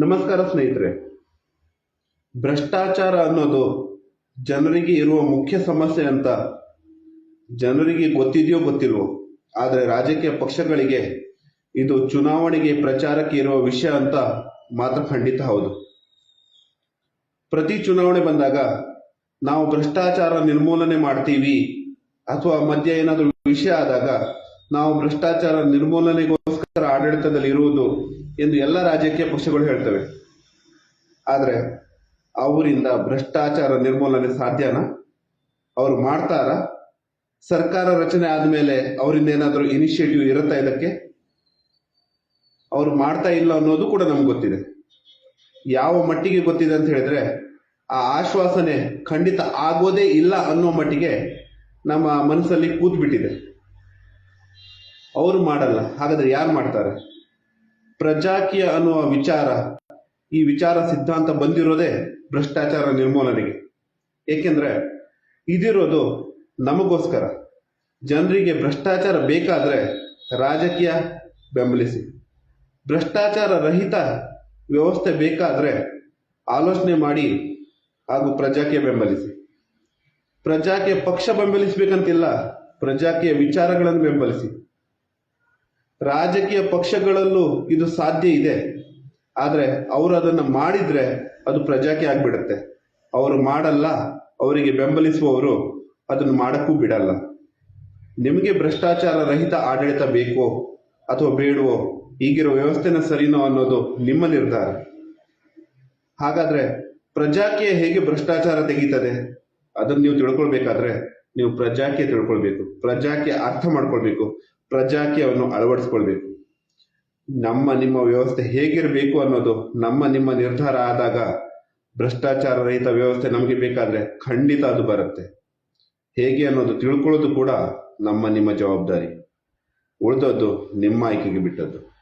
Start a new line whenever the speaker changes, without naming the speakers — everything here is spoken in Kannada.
ನಮಸ್ಕಾರ ಸ್ನೇಹಿತರೆ. ಭ್ರಷ್ಟಾಚಾರ ಅನ್ನೋದು ಜನರಿಗೆ ಇರುವ ಮುಖ್ಯ ಸಮಸ್ಯೆ ಅಂತ ಜನರಿಗೆ ಗೊತ್ತಿದೆಯೋ ಗೊತ್ತಿಲ್ವೋ, ಆದರೆ ರಾಜಕೀಯ ಪಕ್ಷಗಳಿಗೆ ಇದು ಚುನಾವಣೆಗೆ ಪ್ರಚಾರಕ್ಕೆ ಇರುವ ವಿಷಯ ಅಂತ ಮಾತ್ರ ಖಂಡಿತ ಹೌದು. ಪ್ರತಿ ಚುನಾವಣೆ ಬಂದಾಗ ನಾವು ಭ್ರಷ್ಟಾಚಾರ ನಿರ್ಮೂಲನೆ ಮಾಡ್ತೀವಿ ಅಥವಾ ಮಧ್ಯ ಏನಾದರೂ ವಿಷಯ ಆದಾಗ ನಾವು ಭ್ರಷ್ಟಾಚಾರ ನಿರ್ಮೂಲನೆಗೋಸ್ಕರ ಆಡಳಿತದಲ್ಲಿ ಇರುವುದು ಎಂದು ಎಲ್ಲ ರಾಜಕೀಯ ಪಕ್ಷಗಳು ಹೇಳ್ತವೆ. ಆದರೆ, ಅವರಿಂದ ಭ್ರಷ್ಟಾಚಾರ ನಿರ್ಮೂಲನೆ ಸಾಧ್ಯನಾ? ಅವರು ಮಾಡ್ತಾರ? ಸರ್ಕಾರ ರಚನೆ ಆದಮೇಲೆ ಅವರಿಂದ ಏನಾದರೂ ಇನಿಷಿಯೇಟಿವ್ ಇರುತ್ತಾ ಇದಕ್ಕೆ? ಅವರು ಮಾಡ್ತಾ ಇಲ್ಲ ಅನ್ನೋದು ಕೂಡ ನಮ್ಗೆ ಗೊತ್ತಿದೆ. ಯಾವ ಮಟ್ಟಿಗೆ ಗೊತ್ತಿದೆ ಅಂತ ಹೇಳಿದ್ರೆ, ಆ ಆಶ್ವಾಸನೆ ಖಂಡಿತ ಆಗೋದೇ ಇಲ್ಲ ಅನ್ನೋ ಮಟ್ಟಿಗೆ ನಮ್ಮ ಮನಸ್ಸಲ್ಲಿ ಕೂತ್ಬಿಟ್ಟಿದೆ. ಅವರು ಮಾಡಲ್ಲ, ಹಾಗಾದ್ರೆ ಯಾರು ಮಾಡ್ತಾರೆ? ಪ್ರಜಾಕೀಯ ಅನ್ನುವ ವಿಚಾರ, ಈ ವಿಚಾರ ಸಿದ್ಧಾಂತ ಬಂದಿರೋದೇ ಭ್ರಷ್ಟಾಚಾರ ನಿರ್ಮೂಲನೆಗೆ. ಏಕೆಂದ್ರೆ ಇದಿರೋದು ನಮಗೋಸ್ಕರ. ಜನರಿಗೆ ಭ್ರಷ್ಟಾಚಾರ ಬೇಕಾದ್ರೆ ರಾಜಕೀಯ ಬೆಂಬಲಿಸಿ. ಭ್ರಷ್ಟಾಚಾರ ರಹಿತ ವ್ಯವಸ್ಥೆ ಬೇಕಾದ್ರೆ ಆಲೋಚನೆ ಮಾಡಿ ಹಾಗೂ ಪ್ರಜಾಕೀಯ ಬೆಂಬಲಿಸಿ. ಪ್ರಜಾಕೀಯ ಪಕ್ಷ ಬೆಂಬಲಿಸಬೇಕಂತಿಲ್ಲ, ಪ್ರಜಾಕೀಯ ವಿಚಾರಗಳನ್ನು ಬೆಂಬಲಿಸಿ. ರಾಜಕೀಯ ಪಕ್ಷಗಳಲ್ಲೂ ಇದು ಸಾಧ್ಯ ಇದೆ. ಆದರೆ ಅವರು ಅದನ್ನು ಮಾಡಿದ್ರೆ ಅದು ಪ್ರಜಾಕ್ಕೆ ಆಗ್ಬಿಡುತ್ತೆ. ಅವರು ಮಾಡಲ್ಲ, ಅವರಿಗೆ ಬೆಂಬಲಿಸುವವರು ಅದನ್ನು ಮಾಡಕ್ಕೂ ಬಿಡಲ್ಲ. ನಿಮಗೆ ಭ್ರಷ್ಟಾಚಾರ ರಹಿತ ಆಡಳಿತ ಬೇಕೋ ಅಥವಾ ಬೇಡವೋ, ಈಗಿರೋ ವ್ಯವಸ್ಥೆನ ಸರಿನೋ ಅನ್ನೋದು ನಿಮ್ಮ ನಿರ್ಧಾರ. ಹಾಗಾದ್ರೆ ಪ್ರಜಾಕೀಯ ಹೇಗೆ ಭ್ರಷ್ಟಾಚಾರ ತೆಗೀತದೆ? ಅದನ್ನು ನೀವು ತಿಳ್ಕೊಳ್ಬೇಕಾದ್ರೆ ನೀವು ಪ್ರಜಾಕೀಯ ತಿಳ್ಕೊಳ್ಬೇಕು. ಪ್ರಜಾಕೀಯ ಅರ್ಥ ಮಾಡ್ಕೊಳ್ಬೇಕು. ಪ್ರಜಾಕೀಯವನ್ನು ಅಳವಡಿಸ್ಕೊಳ್ಬೇಕು. ನಮ್ಮ ನಿಮ್ಮ ವ್ಯವಸ್ಥೆ ಹೇಗಿರಬೇಕು ಅನ್ನೋದು, ನಮ್ಮ ನಿಮ್ಮ ನಿರ್ಧಾರ ಆದಾಗ ಭ್ರಷ್ಟಾಚಾರ ರಹಿತ ವ್ಯವಸ್ಥೆ ನಮಗೆ ಬೇಕಾದ್ರೆ ಖಂಡಿತ ಅದು ಬರುತ್ತೆ. ಹೇಗೆ ಅನ್ನೋದು ತಿಳ್ಕೊಳ್ಳೋದು ಕೂಡ ನಮ್ಮ ನಿಮ್ಮ ಜವಾಬ್ದಾರಿ. ಉಳಿದದ್ದು ನಿಮ್ಮ ಆಯ್ಕೆಗೆ ಬಿಟ್ಟದ್ದು.